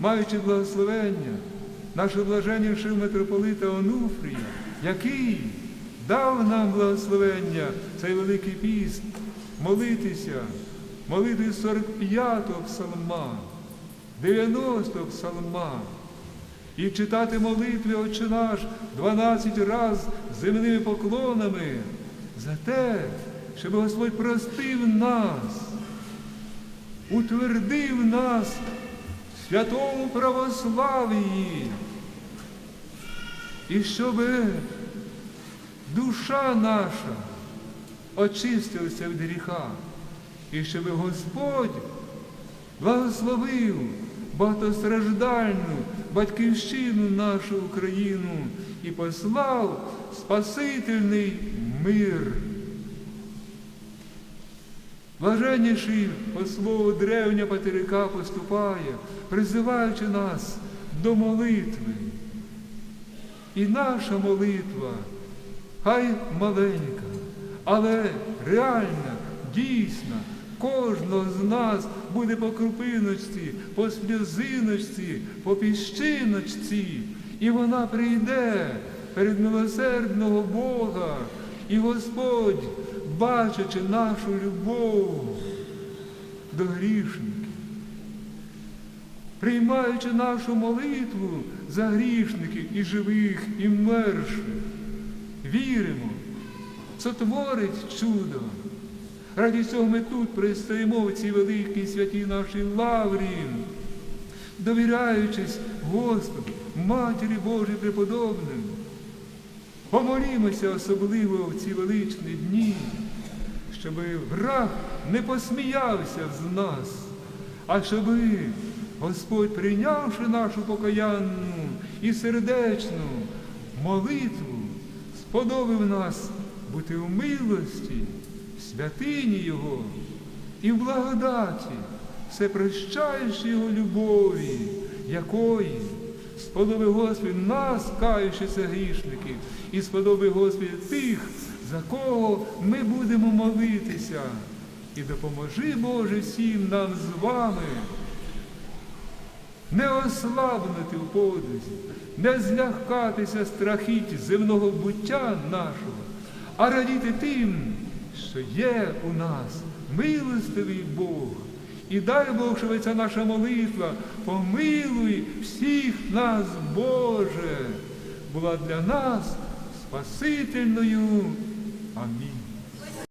маючи благословення нашого блаженнішого митрополита Онуфрія, який дав нам благословення цей Великий піст, молитися, молити 45-го псалма, 90-го псалма, і читати молитви Отче наш 12 раз земними поклонами за те, щоб Господь простив нас, утвердив нас святому православії, і щоб душа наша очистилася від гріха, і щоб Господь благословив багатостраждальну батьківщину нашу Україну і послав Спасительний мир. Блаженніший по слову древнього патерика поступає, призиваючи нас до молитви. І наша молитва, хай маленька, але реальна, дійсна, кожного з нас буде по крупиночці, по сльозиночці, по піщиночці, і вона прийде перед милосердного Бога, і Господь, бачачи нашу любов до грішників, приймаючи нашу молитву за грішників і живих, і мертвих, віримо, сотворить чудо. Раді цього ми тут пристоїмо в цій великій святій нашій лаврі, довіряючись Господу, Матері Божій преподобним. Помолімося особливо в ці величні дні, щоб враг не посміявся з нас, а щоб Господь, прийнявши нашу покаянну і сердечну молитву, сподобав нас бути в милості, в святині Його і в благодаті, всепрощаючи Його любові, якої сподоби Господь нас, каючися грішників, і сподоби Господь тих, за кого ми будемо молитися. І допоможи, Боже, всім нам з вами не ослабнути в подвизі, не злякатися страхіть земного буття нашого, а радіти тим, що є у нас милостивий Бог. І дай Бог, щоб ця наша молитва, помилуй всіх нас, Боже, була для нас спасительною. Амінь.